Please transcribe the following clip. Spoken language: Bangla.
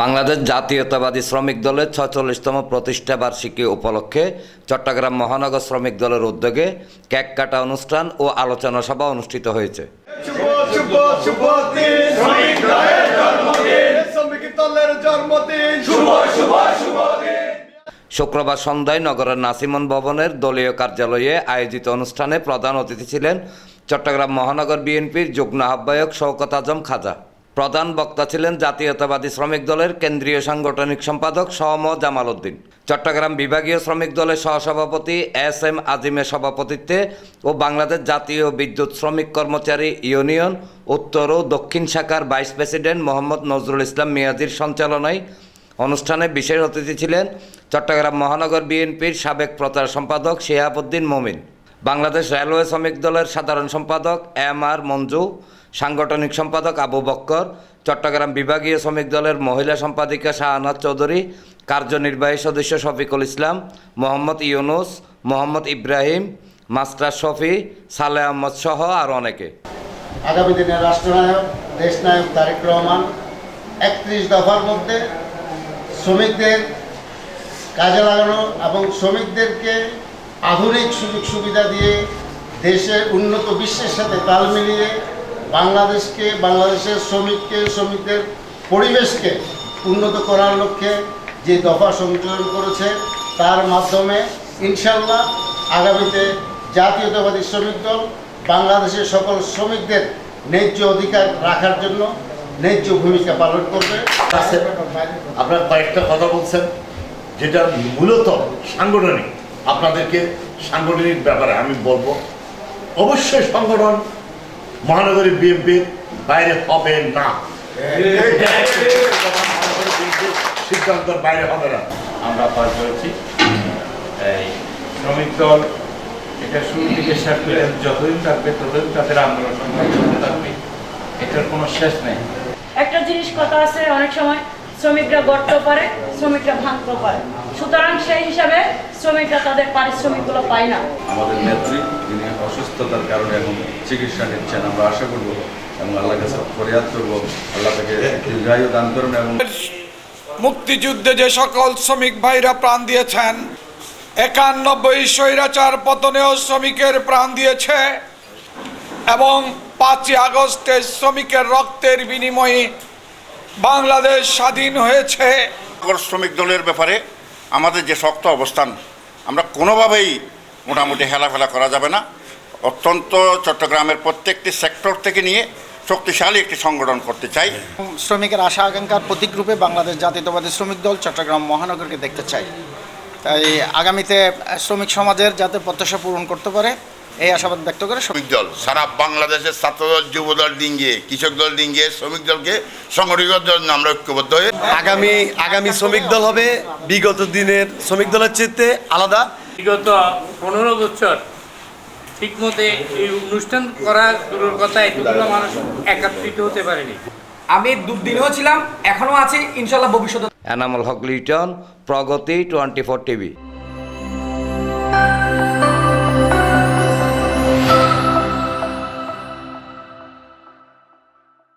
বাংলাদেশ জাতীয়তাবাদী শ্রমিক দলের ছচল্লিশতম প্রতিষ্ঠা বার্ষিকী উপলক্ষে চট্টগ্রাম মহানগর শ্রমিক দলের উদ্যোগে কেক কাটা অনুষ্ঠান ও আলোচনা সভা অনুষ্ঠিত হয়েছে। শুভ শুভ শুভ দিন। শ্রমিক দলের জন্মদিন। শ্রমিক দলের জন্মদিন। শুভ শুভ শুভ দিন। শুক্রবার সন্ধ্যায় নগরের নাসিমন ভবনের দলীয় কার্যালয়ে আয়োজিত অনুষ্ঠানে প্রধান অতিথি ছিলেন চট্টগ্রাম মহানগর বিএনপির যুগ্ম আহ্বায়ক শওকত আজম খাজা। প্রধান বক্তা ছিলেন জাতীয়তাবাদী শ্রমিক দলের কেন্দ্রীয় সাংগঠনিক সম্পাদক সম জামাল উদ্দিন চট্টগ্রাম বিভাগীয় শ্রমিক দলের সহসভাপতি এস এম আজিমের সভাপতিত্বে ও বাংলাদেশ জাতীয় বিদ্যুৎ শ্রমিক কর্মচারী ইউনিয়ন উত্তর ও দক্ষিণ শাখার ভাইস প্রেসিডেন্ট মোহাম্মদ নজরুল ইসলাম মিয়াজির সঞ্চালনায় অনুষ্ঠানে বিশেষ অতিথি ছিলেন চট্টগ্রাম মহানগর বিএনপির সাবেক প্রচার সম্পাদক শিহাবুদ্দিন মমিন। বাংলাদেশ রেলওয়ে শ্রমিক দলের সাধারণ সম্পাদক এম আর মঞ্জু, সাংগঠনিক সম্পাদক আবু বক্কর, চট্টগ্রাম বিভাগীয় শ্রমিক দলের মহিলা সম্পাদিকা শাহানাজ চৌধুরী, কার্যনির্বাহী সদস্য শফিকুল ইসলাম, মোহাম্মদ ইউনুস, মোহাম্মদ ইব্রাহিম, মাস্টার শফি, সালে আহমদ সহ আর অনেকে। আগামী দিনের রাষ্ট্রনায়ক, দেশনায়ক তারেক রহমান একত্রিশ দফার মধ্যে শ্রমিকদের কাজে লাগানো এবং শ্রমিকদেরকে আধুনিক সুযোগ সুবিধা দিয়ে দেশের উন্নত বিশ্বের সাথে তাল মিলিয়ে বাংলাদেশকে, বাংলাদেশের শ্রমিককে, শ্রমিকদের পরিবেশকে উন্নত করার লক্ষ্যে যে দফা সংযোজন করেছে, তার মাধ্যমে ইনশাল্লাহ আগামীতে জাতীয়তাবাদী শ্রমিক দল বাংলাদেশের সকল শ্রমিকদের ন্যায্য অধিকার রাখার জন্য ন্যায্য ভূমিকা পালন করবে। আপনার কয়েকটা কথা বলছেন, যেটা মূলত সাংগঠনিক। আপনাদেরকে সাংগঠনিক ব্যাপারে আমি বলব অবশ্যই সংগঠন মহানগরী বিএনপির বাইরে হবে না। সিদ্ধান্তর বাইরে হবে না। আমরা পার করেছি এই শ্রমিক দল এটা শুরু থেকে শেষ করে যতদিন থাকবে ততদিন তাদের আন্দোলন সংগ্রাম থাকবে। এটার কোনো শেষ নেই। একটা জিনিস কথা আছে অনেক সময় শ্রমিকরা গড়তে পারে শ্রমিকরা ভাঙতে পারে। সুতরাং সেই হিসাবে শ্রমিকরা তাদের পারিশ্রমিকগুলো পায় না। আমাদের নেত্রী যিনি অসুস্থতার কারণে এখন চিকিৎসা নিচ্ছেন আমরা আশা করব এবং আল্লাহর কাছে ফরিয়াদ করব আল্লাহ তাকে দীর্ঘায়ু দান করুন এবং মুক্তিযুদ্ধে যে সকল শ্রমিক ভাইরা প্রাণ দিয়েছেন একানব্বই স্বৈরাচার পতনেও শ্রমিকের প্রাণ দিয়েছে এবং পাঁচই আগস্টে শ্রমিকের রক্তের বিনিময়ে বাংলাদেশ স্বাধীন হয়েছে। শ্রমিক দলের ব্যাপারে আমাদের যে শক্ত অবস্থান, আমরা কোনোভাবেই মোটামুটি হেলাফেলা করা যাবে না। অত্যন্ত চট্টগ্রামের প্রত্যেকটি সেক্টর থেকে নিয়ে শক্তিশালী একটি সংগঠন করতে চাই। শ্রমিকের আশা, আকাঙ্ক্ষার প্রতীকরূপে বাংলাদেশ জাতীয়তাবাদী শ্রমিক দল চট্টগ্রাম মহানগরকে দেখতে চাই। তাই আগামীতে শ্রমিক সমাজের যাতে প্রত্যাশা পূরণ করতে পারে এই আশাবাদ ব্যক্ত করে শ্রমিক দল সারা বাংলাদেশের ছাত্রদল যুবদল ডিঙ্গিয়ে কৃষক দল ডিঙ্গিয়ে শ্রমিক দলকে সংগঠিত জন্য আমরা ঐক্যবদ্ধ হয়ে আগামী আগামী শ্রমিক দল হবে বিগত দিনের শ্রমিক দলের চেয়ে আলাদা। বিগত পনেরো বছর ঠিকমতো এই অনুষ্ঠান করা দূরের কথা এতগুলো মানুষ একত্রিত হতে পারেনি। আমি দুদিনও ছিলাম এখনও আছি ইনশাল্লাহ ভবিষ্যতে Enamul Haque Liton Pragati twenty four TV.